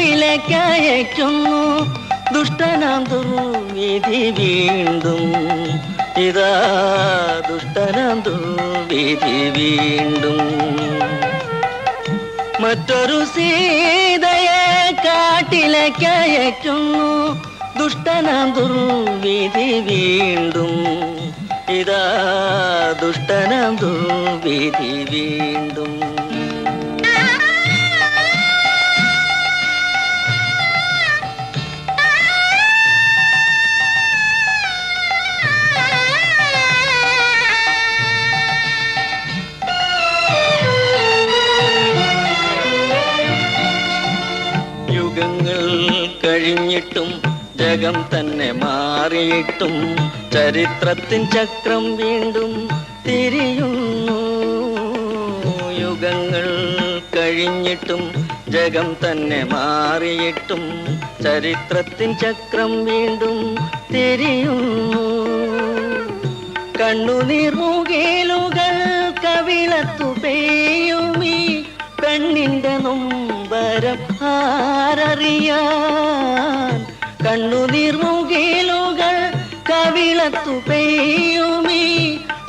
കാട്ടിലേക്ക് അയക്കുന്നു ദുഷ്ടനാം ദുർവിധി വീണ്ടും. ഇതാ ദുഷ്ടനാം ദുർവിധി വീണ്ടും. മറ്റൊരു സീതയെ കാട്ടിലേക്ക് അയക്കുന്നു ദുഷ്ടനാം ദുർവിധി വീണ്ടും. ഇതാ ദുഷ്ടനാം ദുർവിധി വീണ്ടും. യുഗങ്ങൾ കഴിഞ്ഞിട്ടും ജഗം തന്നെ മാറിയിട്ടും ചരിത്രത്തിൻ ചക്രം വീണ്ടും തിരിയുന്നു. യുഗങ്ങൾ കഴിഞ്ഞിട്ടും ജഗം തന്നെ മാറിയിട്ടും ചരിത്രത്തിൻ ചക്രം വീണ്ടും തിരിയുന്നു. കണ്ണുനീർ മുകേലുകൾ കവിളത്തു പെയ്യുമീ പെണ്ണിന്റെ നൊമ്പരം ആരറിയാൻ കണ്ണുനീർ മുകേലുകൾ കവിളത്തു പെയ്യുമീ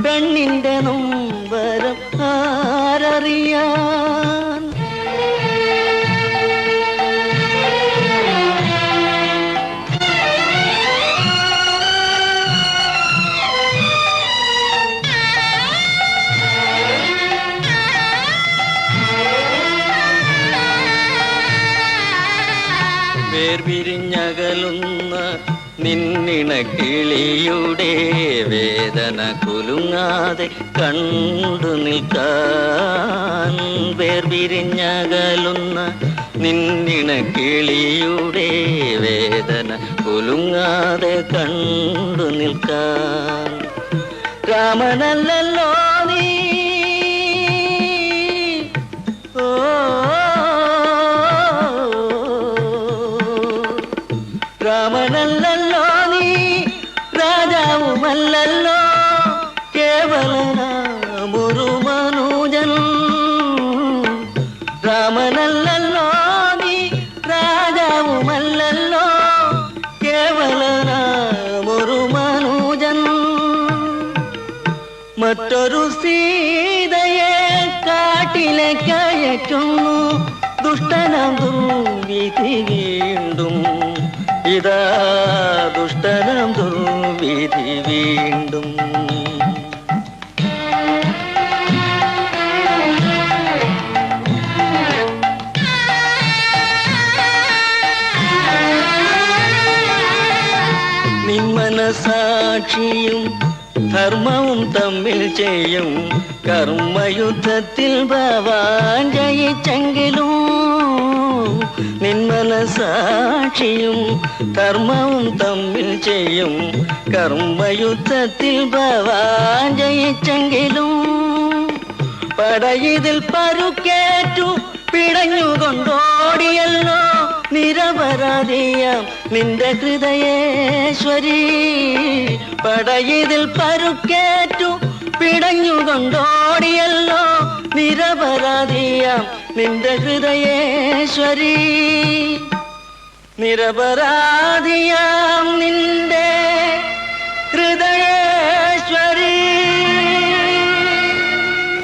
പെണ്ണിന്റെ നൊമ്പരം ആരറിയാൻ വേർപിരിഞ്ഞകലുന്ന നിന്നിണ കിളിയുടെ വേദന കുലുങ്ങാതെ കണ്ടു നിൽക്കാൻ വേർപിരിഞ്ഞകലുന്ന നിന്നിണ കിളിയുടെ വേദന കുലുങ്ങാതെ കണ്ടു നിൽക്കാൻ രാമനല്ലല്ലോ രാമനല്ലല്ലോ നീ രാജാവുമല്ലല്ലോ കേവലനാമൊരു മനോജൻ രാമനല്ലല്ലോ നീ രാജാവുമല്ലല്ലോ കേവലനാമൊരു മനോജൻ മറ്റൊരു സീതയെ കാട്ടിലേക്ക് അയക്കുന്നു ദുഷ്ടനാം ദുർവിധി വീണ്ടും ഇതാ ദുഷ്ടനാം ദുർവിധി വീണ്ടും. നിന്മനസാക്ഷിയും ധർമ്മവും തമ്മിൽ ചെയ്യും. കർമ്മയുദ്ധത്തിൽ ഭവാൻ ജയിച്ചെങ്കിലും നിന്മനസാക്ഷിയും ധർമ്മവും തമ്മിൽ ചെയ്യും. കർമ്മയുദ്ധത്തിൽ ഭവാൻ ജയിച്ചെങ്കിലും പടയിതിൽ പരുക്കേറ്റു പിടഞ്ഞുകൊണ്ടോടിയല്ലോ. നിരപരാധിയാം നിന്റെ ഹൃദയേശ്വരി. പടയിതിൽ പരുക്കേറ്റു പിടഞ്ഞുകൊണ്ടോടിയല്ലോ. നിരപരാധിയാം നിന്റെ ഹൃദയേശ്വരി. നിരപരാധിയാം